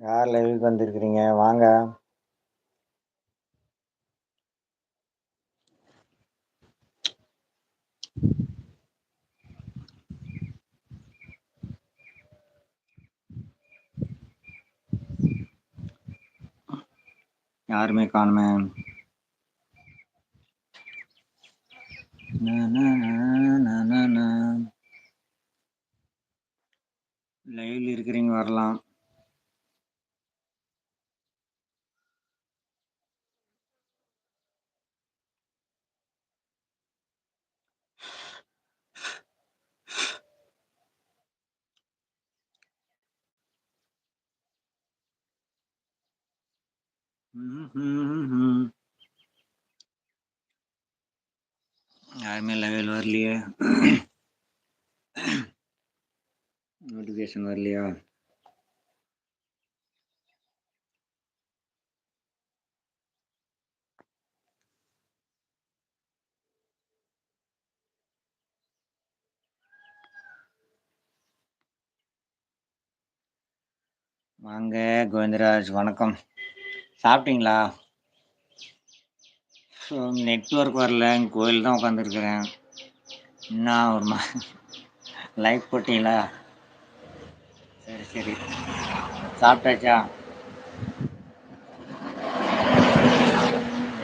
யார் லைவுக்கு வந்திருக்கிறீங்க? வாங்க. யாருமே காணுமே லைவ்ல இருக்கிறீங்க வரலாம். யாருமே லெவல் வரலையே? நோட்டிஃபிகேஷன் வரலையா? வாங்க கோவிந்தராஜ் வணக்கம். சாப்பிட்டீங்களா? ஸோ நெட்ஒர்க் வரல. கோயில் தான் உட்காந்துருக்குறேன் என்ன ஒரு மா லைக் போட்டீங்களா? சரி சரி. சாப்பிட்டாச்சா?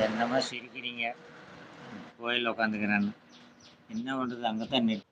என்னமா சிரிக்கிறீங்க? கோயில் உட்காந்துக்கிறேன்னு என்ன பண்ணுறது அங்கே தான் நெட்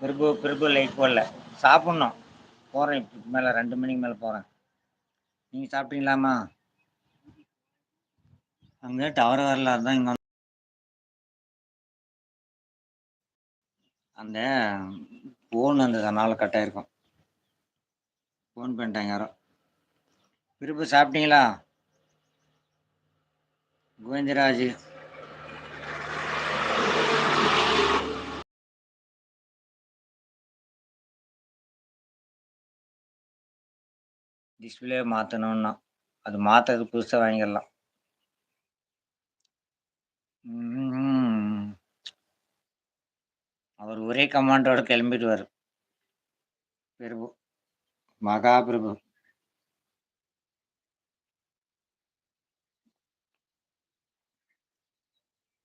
பிரபு பிரபு லைக் இல்லை சாப்பிட்ணும். போகிறேன் இப்போ மேலே ரெண்டு மணிக்கு மேலே போகிறேன் நீங்கள் சாப்பிட்டீங்களாம்மா? அங்கே டவர் வரல அதுதான் இங்கே அந்த ஃபோன் அந்த அதனால கட்டாயிருக்கும் ஃபோன் பண்ணிட்டாங்க யாரோ. பிரபு சாப்பிட்டீங்களா? கோவிந்தராஜ். டிஸ்பிளே மாற்றணுன்னா அது மாற்றுறது புதுசாக வாங்கிடலாம். அவர் ஒரே கமாண்டோட கிளம்பிடுவார். பிரபு. மகாபிரபு.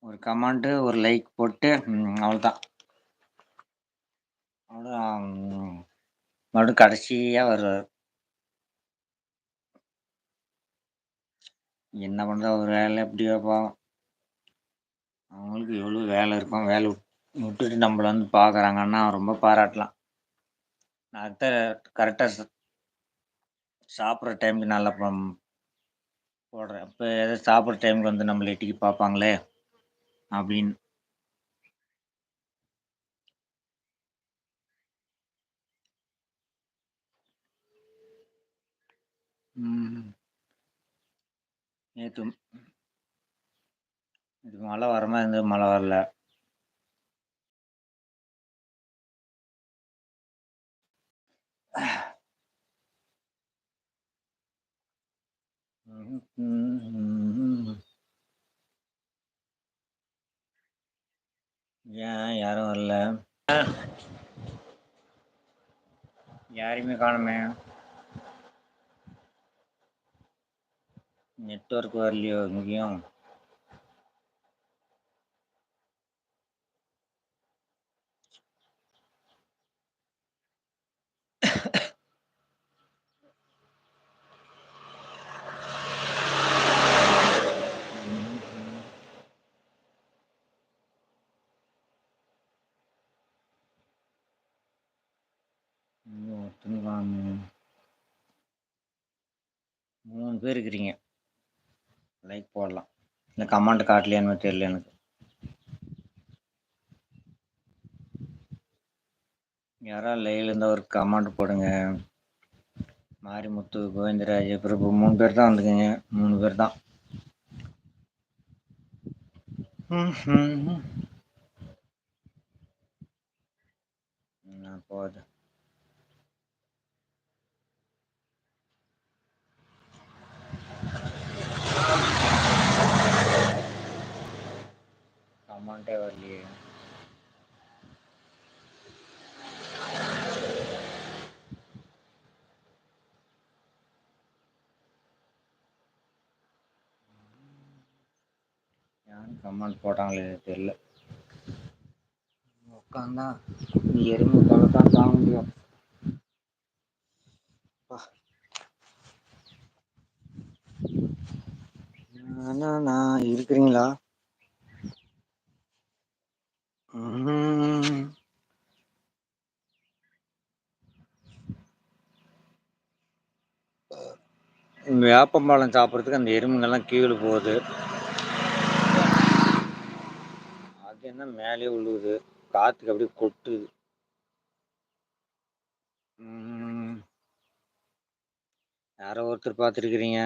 ஒரு கமாண்டு ஒரு லைக் போட்டு அவ்வளோதான் அவ்வளோ மறுபடியும் கடைசியாக வருவார். என்ன பண்ணுறது ஒரு வேலை எப்படியோ பாவம். அவங்களுக்கு எவ்வளோ வேலை இருக்கும் வேலை விட்டுட்டு நம்மளை வந்து பார்க்குறாங்கன்னா ரொம்ப பாராட்டலாம். நான் அடுத்த கரெக்டாக சாப்பிட்ற டைமுக்கு நல்லா போடுறேன். இப்போ எதாவது சாப்பிட்ற டைமுக்கு வந்து நம்மளை எட்டிக்கு பார்ப்பாங்களே அப்படின்னு. ம். நேற்று இது மழை வர மாதிரி இருந்தது. மழை வரல. ஏன் யாரும் வரல? யாரையுமே காணுமே. நெட்ஒர்க் வரலையோ இங்கேயும்? மூணு பேர் இருக்கிறீங்க. லைக் போடலாம். இந்த கமெண்ட் காட்டலையான்னு தெரியல எனக்கு. யாராவது லைவ்ல இருந்தால் ஒரு கமெண்ட் போடுங்க. மாரிமுத்து கோவிந்தராஜ் பிரபு மூணு பேர் தான் வந்துக்குங்க மூணு பேர் தான். போகுது கமெண்டே வரலையே யாரும் கமெண்ட் போட்டாங்களே தெரியல. உட்காந்தா எறும்பு தொலை தான் தாங்க முடியும் அண்ணா, நான் இருக்கிறீங்களா? வேப்பம்பழம் சாப்பிட்றதுக்கு அந்த எறும்புங்கெல்லாம் கீழே போகுது. அது என்ன மேலே உழுவுது காற்றுக்கு அப்படியே கொட்டுது. யாரோ ஒருத்தர் பார்த்துருக்குறீங்க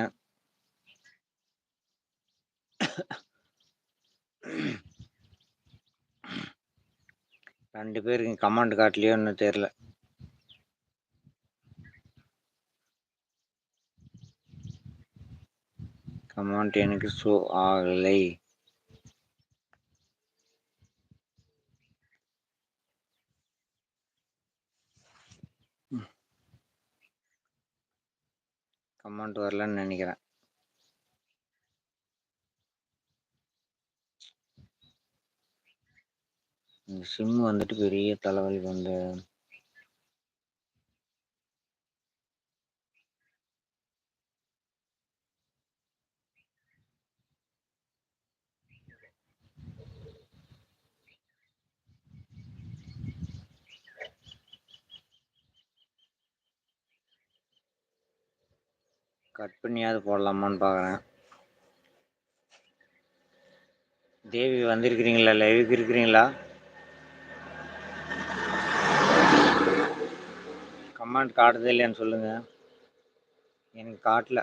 ரெண்டு பேருக்கு கமாண்ட் காட்டலையோன்னு தெரில கமாண்ட் எனக்கு ஷோ ஆகலை. அமௌண்ட் வரலன்னு நினைக்கிறேன். இந்த சிம் வந்துட்டு பெரிய தலைவலி வந்து கட் பண்ணியாவது போடலாமான்னு பார்க்குறேன் தேவி வந்திருக்கிறீங்களா? லைவுக்கு இருக்கிறீங்களா? கமெண்ட் காட்டுது இல்லையான்னு சொல்லுங்கள் எனக்கு காட்டல.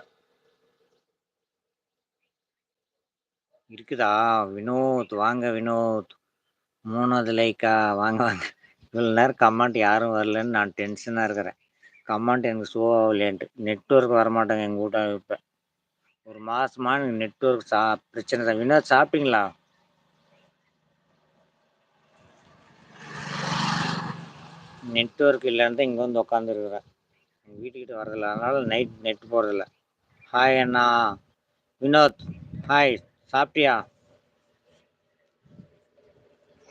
இருக்குதா? வினோத் வாங்க வினோத். மூணாவது லைக்கா வாங்க வாங்க. இவ்வளோ நேரம் கமெண்ட் யாரும் வரலன்னு நான் டென்ஷனாக இருக்கிறேன். கமெண்ட் எனக்கு ஷோ ஆகலையன்ட்டு நெட்ஒர்க் வரமாட்டேங்க எங்கள் வீட்டை இப்போ. ஒரு மாதமாக எனக்கு நெட்ஒர்க் சா பிரச்சனை தான். வினோத் சாப்பிட்டீங்களா? நெட்ஒர்க் இல்லைன்னு தான் இங்கே வந்து உட்காந்துருக்குறேன் எங்கள் வீட்டுக்கிட்ட வரதில்லை அதனால் நைட் நெட் போகிறதில்ல ஹாய் அண்ணா. வினோத். ஹாய் சாப்பிட்டியா?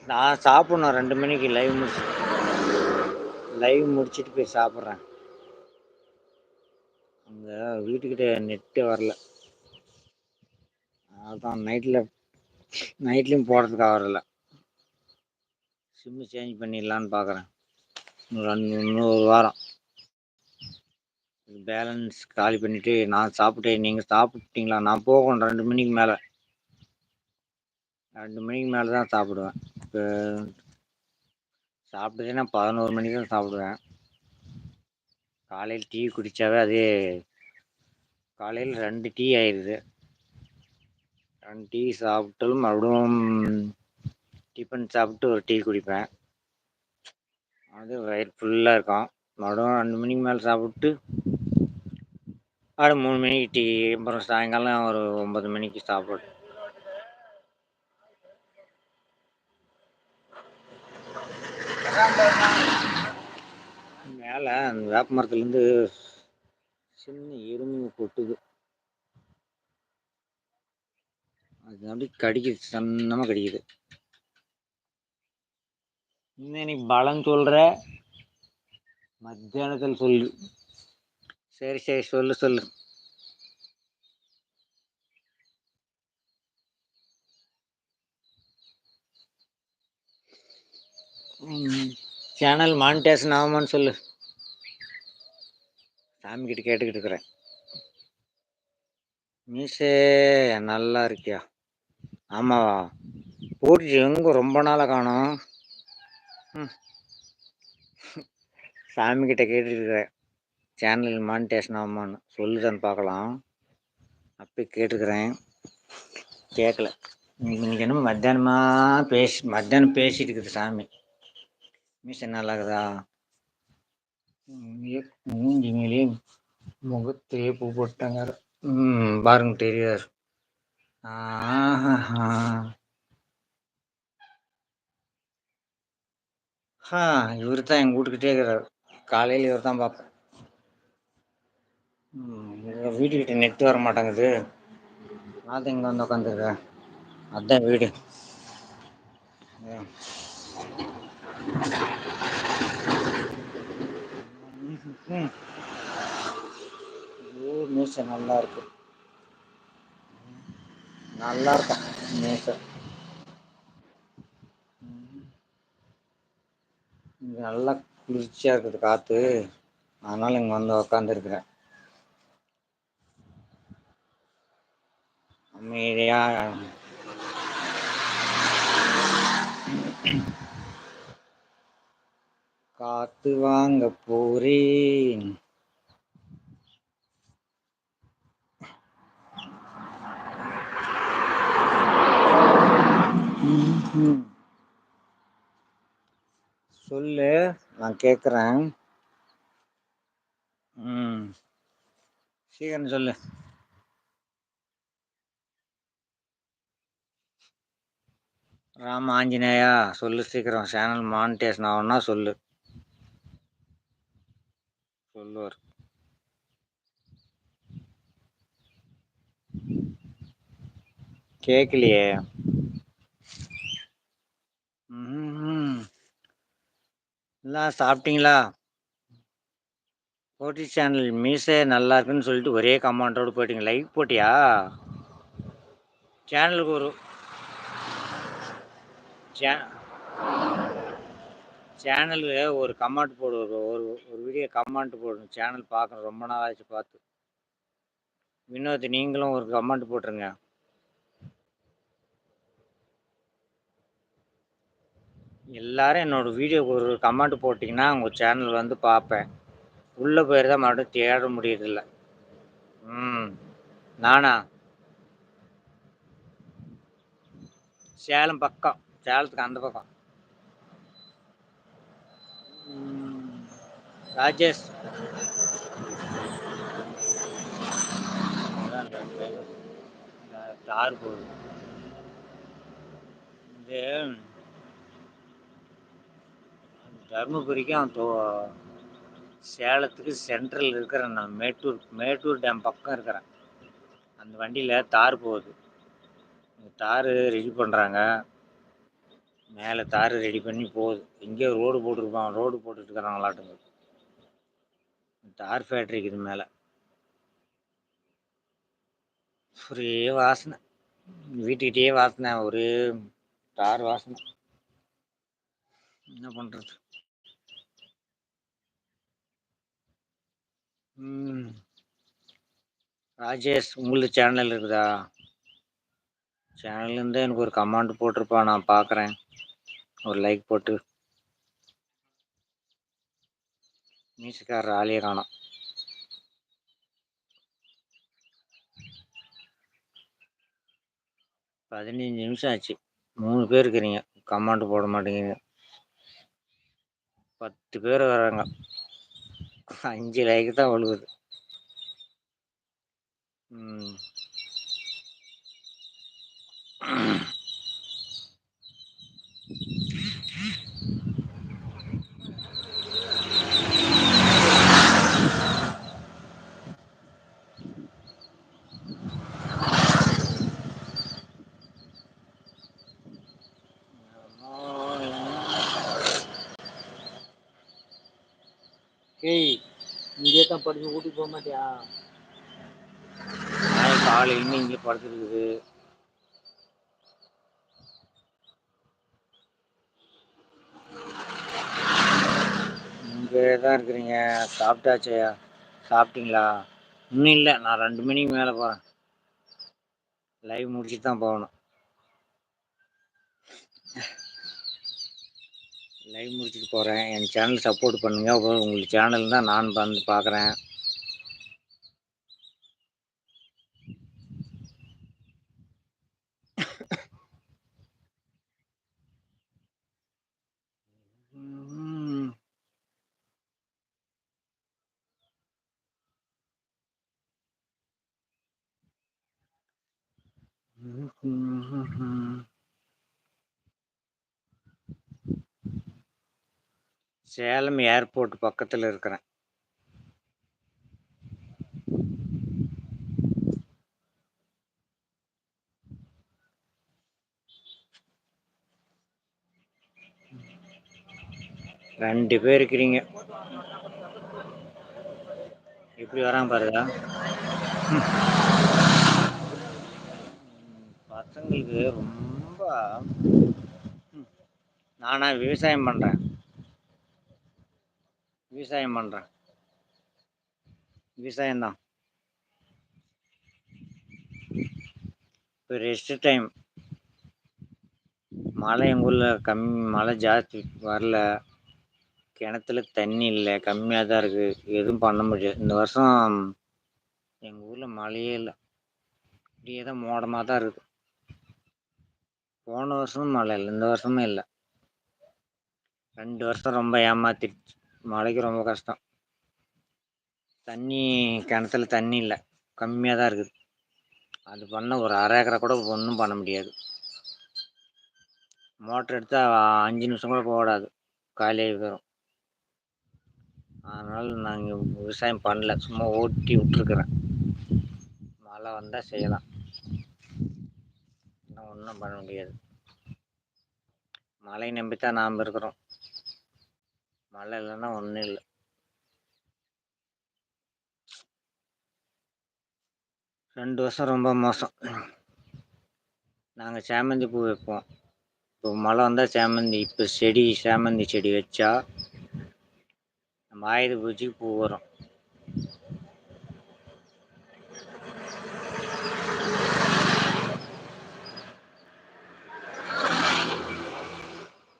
நான் சாப்பிட்ணும். ரெண்டு மணிக்கு லைவ் முடிச்சு லைவ் முடிச்சுட்டு போய் சாப்பிட்றேன். அந்த வீட்டுக்கிட்ட நெட்டே வரல. அதான் நைட்டில் நைட்லேயும் போடுறதுக்காக வரல. சிம்மு சேஞ்ச் பண்ணிடலான்னு பார்க்குறேன் ரெண்டு இன்னொரு வாரம். பேலன்ஸ் காலி பண்ணிவிட்டு நான் சாப்பிட்டேன். நீங்கள் சாப்பிட்டீங்களா? நான் போகணும் ரெண்டு மணிக்கு மேலே. ரெண்டு மணிக்கு மேலே தான் சாப்பிடுவேன். இப்போ சாப்பிட்டதுன்னா பதினோரு மணிக்கு தான் சாப்பிடுவேன். காலையில் டீ குடித்தாவே அதே காலையில் ரெண்டு டீ ஆயிடுது ரெண்டு டீ சாப்பிட்டாலும் மறுபடியும் டிஃபன் சாப்பிட்டு ஒரு டீ குடிப்பேன். அது வயிறு ஃபுல்லாக இருக்கும். மறுபடியும் ரெண்டு மணிக்கு மேலே சாப்பிட்டு அப்புறம் மூணு மணிக்கு டீ அப்புறம் சாயங்காலம் ஒரு ஒம்பது மணிக்கு சாப்பிட்டு மேலே அந்த வேப்ப மரத்துலேருந்து சின்ன எறும்பு கொட்டுது. அது அப்படி கடிக்குது சன்னமாக கடிக்குது. இன்னும் நீ பலம் சொல்கிற மத்தியானத்தில் சொல்லு. சரி சரி சொல்லு சொல்லு. சேனல் மானிட்டேஷன் ஆகுமான்னு சொல்லு. சாமிக்கிட்ட கேட்டுக்கிட்டு இருக்கிறேன். மீசே நல்லா இருக்கியா? ஆமாவா போட்டுச்சு எங்க ரொம்ப நாளாக காணும். ம். சாமிக்கிட்ட கேட்டுட்டு இருக்கிறேன். சேனல் மானிட்டேஷன் ஆகுமான்னு. சொல்லுதான்னு பார்க்கலாம். அப்போ கேட்டுக்கிறேன். கேட்கல. இன்னைக்கு என்னமோ மத்தியானமாக பேசி மத்தியானம் பேசிட்டு இருக்குது சாமி. மீசை நல்லா இருக்குதா? மூஞ்சி மேலே முகத்திலே பூ போட்டாங்க ம் பாருங்க தெரியார் ஹா இவர் தான் எங்கள் வீட்டுக்கிட்டே இருக்கிறார். காலையில் இவர் தான் பார்ப்பேன் எங்கள் வீட்டுக்கிட்ட நெட் வர மாட்டேங்குது. நான் இங்கே வந்து உட்காந்துருக்க அதான் வீடு. ஐயோ மீசை நல்லா இருக்கு. நல்லா இருக்கும் மீசை? நல்லா குளிர்ச்சியாக இருக்குது காற்று அதனால் இங்கே வந்து உக்காந்துருக்குறேன். அமைதியாக காத்து வாங்க போறேன். சொல்லு நான் கேட்குறேன் ம். சீக்கிரம் சொல்லு. ராம ஆஞ்சநேயா சொல்லு சீக்கிரம். சேனல் மானிட்டேஷன் ஆகும்னா சொல்லு. சொல்லுவார். கேட்கலையே எல்லாம் சாப்பிட்டீங்களா? போட்டி சேனல் மீசே நல்லா இருக்குன்னு சொல்லிட்டு ஒரே கமாண்டோடு போயிட்டீங்க. லைக் போட்டியா? சேனலுக்கு ஒரு சே சேனலில் ஒரு கமெண்ட் போடு ஒரு ஒரு வீடியோ கமெண்ட் போடணும். சேனல் பார்க்கணும். ரொம்ப நாள் ஆச்சு பார்த்து. வினோத் நீங்களும் ஒரு கமெண்ட் போட்டுருங்க. எல்லாரும் என்னோட வீடியோக்கு ஒரு கமெண்ட் போட்டிங்கன்னா உங்கள் சேனல் வந்து பார்ப்பேன். உள்ளே போய் தான் மறுபடியும் தேட முடியறதில்ல. ம். நானா? சேலம் பக்கம். சேலத்துக்கு அந்த பக்கம். ராஜேஷ். தார் கார் போகுது. இது தருமபுரிக்கும் தோ சேலத்துக்கு சென்ட்ரல் இருக்கிறேன் நான் மேட்டூர் மேட்டூர் டேம் பக்கம் இருக்கிறேன். அந்த வண்டியில் தார் போகுது. தார் ரெடி பண்ணுறாங்க மேலே தார் ரெடி பண்ணி போகுது. எங்கேயோ ரோடு போட்டிருப்பான். ரோடு போட்டுட்டு டார் தார் ஃபேக்ட்ரிக்கு இது மேலே. ஒரே வாசனை. வீட்டுக்கிட்டே வாசனை ஒரே டார் வாசனை. என்ன பண்ணுறது ராஜேஷ் உங்களுக்கு சேனல் இருக்குதா? சேனல்லேருந்து எனக்கு ஒரு கமெண்ட் போட்டிருப்பா நான் பார்க்குறேன் ஒரு லைக் போட்டு. மியூசிக்காரர் ஆளே காணோம். பதினஞ்சு நிமிஷம் ஆச்சு. மூணு பேர் இருக்கிறீங்க. கமாண்ட் போட மாட்டேங்கிறீங்க. பத்து பேர் வராங்க. அஞ்சு லைக்கு தான் விழுகுது ம் ஏய் இங்கே தான் படுத்து ஊட்டிக்கு போக மாட்டியா? நாய் இன்னும் இங்கே படுத்துருக்குது. இங்கே தான் இருக்கிறீங்க. சாப்பிட்டாச்சையா? சாப்பிட்டீங்களா? இன்னும் இல்லை. நான் ரெண்டு மணிக்கு மேலே போகிறேன் லைவ் முடிச்சுட்டு தான் போகணும். லைவ் முடிச்சுட்டு போகிறேன் என் சேனல் சப்போர்ட் பண்ணுங்கள் அப்புறம் உங்களுக்கு சேனல் தான் நான் வந்து பார்க்குறேன். Mm-hmm. சேலம் ஏர்போர்ட் பக்கத்தில் இருக்கிறேன். ரெண்டு பேர் இருக்கிறீங்க. எப்படி வரான் பாருங்க பசங்களுக்கு ரொம்ப நானாக நானா விவசாயம் பண்ணுறேன் விவசாயம் பண்ணுறேன் விவசாயம்தான். இப்போ ரெஸ்ட் டைம் மழை எங்கள் ஊரில் கம்மி மழை ஜாஸ்தி வரல. கிணத்துல தண்ணி இல்லை கம்மியாக தான் இருக்குது எதுவும் பண்ண முடியாது. இந்த வருஷம் எங்கள் ஊரில் மழையே இல்லை. இப்படியே தான் மோடமாக தான் இருக்குது போன வருஷமும் மழை இல்லை இந்த வருஷமும் இல்லை. ரெண்டு வருஷம் ரொம்ப ஏமாத்திடுச்சு. மழைக்கு ரொம்ப கஷ்டம். தண்ணி கிணத்துல தண்ணி இல்லை. கம்மியாக தான் இருக்குது. அது பண்ண ஒரு அரை ஏக்கரை கூட ஒன்றும் பண்ண முடியாது. மோட்டர் எடுத்தால் அஞ்சு நிமிஷம் கூட போடாது காலியாகி போயிடும் அதனால் நாங்கள் விவசாயம் பண்ணல. சும்மா ஓட்டி விட்டுருக்குறேன். மழை வந்தால் செய்யலாம். ஒன்றும் பண்ண முடியாது. மழை நம்பித்தான் நாம் இருக்கிறோம். மழை இல்லைன்னா ஒன்றும் இல்லை. ரெண்டு வருஷம் ரொம்ப மோசம். நாங்கள் சாமந்தி பூ வைப்போம். இப்போ மழை வந்தால் சாமந்தி இப்போ செடி சாமந்தி செடி வச்சா நம்ம ஆயுத பூஜைக்கு பூ வரும்.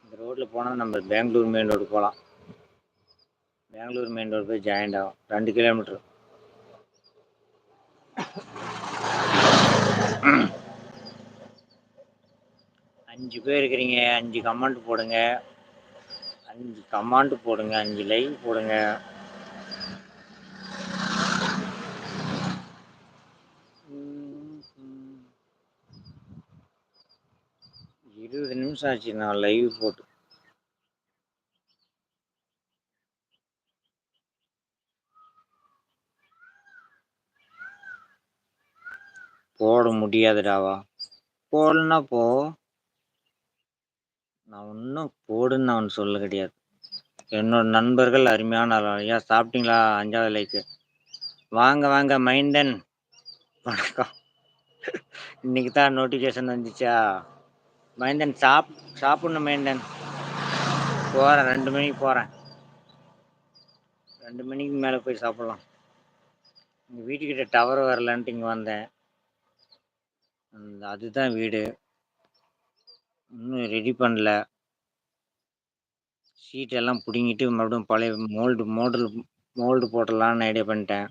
இந்த ரோட்டில் போனால் நம்ம பெங்களூர் மெயின் ரோடு போகலாம் பெங்களூர் மெயின் ரோடு போய் ஜாயிண்ட் ஆகும். ரெண்டு கிலோமீட்ரு அஞ்சு பேர் இருக்கிறீங்க அஞ்சு கமெண்ட் போடுங்க. அஞ்சு கமாண்ட் போடுங்க அஞ்சு லைக் போடுங்க. இருபது நிமிஷம் ஆச்சு நான் லைவ் போட்டு. போட முடியாதுடாவா? போடலன்னா போ. நான் ஒன்றும் போடுன்னு நான் சொல்ல கிடையாது. என்னோட நண்பர்கள் அருமையான ஐயா சாப்பிட்டீங்களா? அஞ்சாவது லைக்கு. வாங்க வாங்க மைண்டன். வணக்கம். இன்னைக்கு தான் நோட்டிஃபிகேஷன் வந்துச்சா? மைந்தன் சாப் சாப்பிடணும் மைந்தன் போகிறேன் ரெண்டு மணிக்கு போகிறேன் ரெண்டு மணிக்கு மேலே போய் சாப்பிட்லாம். எங்கள் வீட்டுக்கிட்ட டவர் வரலன்ட்டு இங்கே வந்தேன். அதுதான் வீடு. இன்னும் ரெடி பண்ணல. சீட்டெல்லாம் பிடுங்கிட்டு மறுபடியும் பழைய மோல்டு மோல்டு மோல்டு போடலான்னு ஐடியா பண்ணிட்டேன்.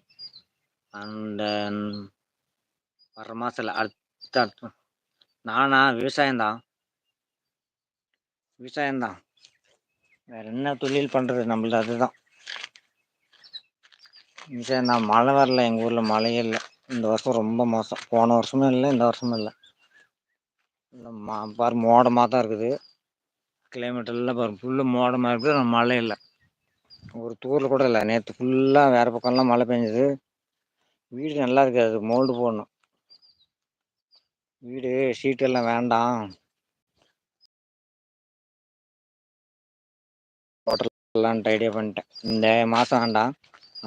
அந்த வர மாதத்தில் அடுத்த நானா? விவசாயம்தான். விவசாயம்தான். வேறு என்ன தொழில் பண்ணுறது நம்மளது அதுதான். விவசாயம்தான். மழை வரல. எங்கள் ஊரில் மழையே இல்லை. இந்த வருஷம் ரொம்ப மோசம். போன வருஷமும் இல்லை இந்த வருஷமும் இல்லை. மா பாரு மோடமாக தான் இருக்குது கிளைமேட்டெல்லாம் பாரு ஃபுல்லு மோடமாக இருக்குது. ஆனால் மழை இல்லை. ஒரு தூரில் கூட இல்லை. நேற்று ஃபுல்லாக வேறு பக்கம்லாம் மழை பெஞ்சது. வீடு நல்லா இருக்காது. மோல்டு போடணும். வீடு ஷீட் எல்லாம் வேண்டாம். போட்டலான்ட்டு ஐடியா பண்ணிட்டேன். இந்த மாதம் வேண்டாம்.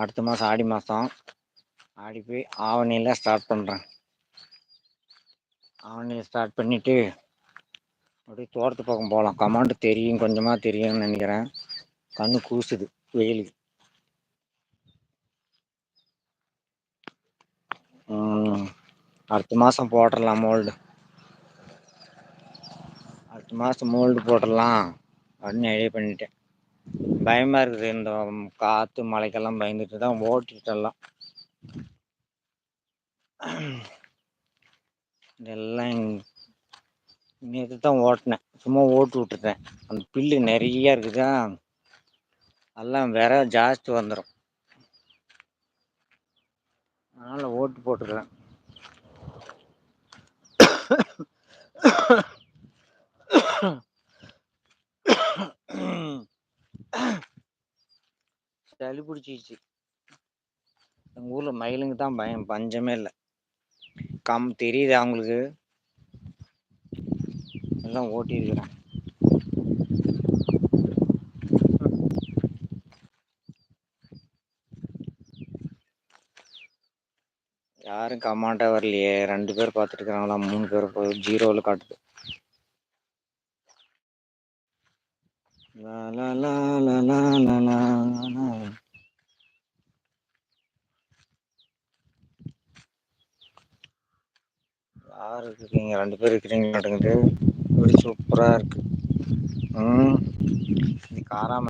அடுத்த மாதம் ஆடி மாதம் ஆடி போய் ஆவணியில் ஸ்டார்ட் பண்ணுறேன் ஆவணியில் ஸ்டார்ட் பண்ணிவிட்டு அப்படியே தோட்டத்து பக்கம் போகலாம். கமாண்டு தெரியும் கொஞ்சமாக தெரியும்னு நினைக்கிறேன். கண்ணு கூசுது வெயிலுக்கு அடுத்த மாதம் போட்டுடலாம் மோல்டு அடுத்த மாதம் மோல்டு போட்டுடலாம். அப்படின்னு ஐடியா பண்ணிட்டேன். பயமாக இருக்குது இந்த காற்று மழைக்கெல்லாம் பயந்துட்டு தான் ஓட்டிட்டெல்லாம் இதெல்லாம் நேற்று தான் ஓட்டினேன். சும்மா ஓட்டு விட்டுட்டேன். அந்த பில்லு நிறையா இருக்குதா? எல்லாம் விர ஜாஸ்தி வந்துடும் அதனால் ஓட்டு போட்டுக்கிறேன். சளி பிடிச்சிச்சு எங்கள் ஊரில் மயிலுங்க தான் பயம் பஞ்சமே இல்லை. கம் தெரியுது அவங்களுக்கு. எல்லாம் ஓட்டியிருக்கிறேன் யாரும் கமாண்டா வரலையே. ரெண்டு பேர் பார்த்துட்டு இருக்கிறாங்களா மூணு பேர் ஜீரோவில் காட்டுது லா லா லா லா லா லா யார் இருக்கீங்க? ரெண்டு பேர் இருக்கிறீங்க நடக்குது இப்படி சூப்பராக இருக்குது ம். இது காராம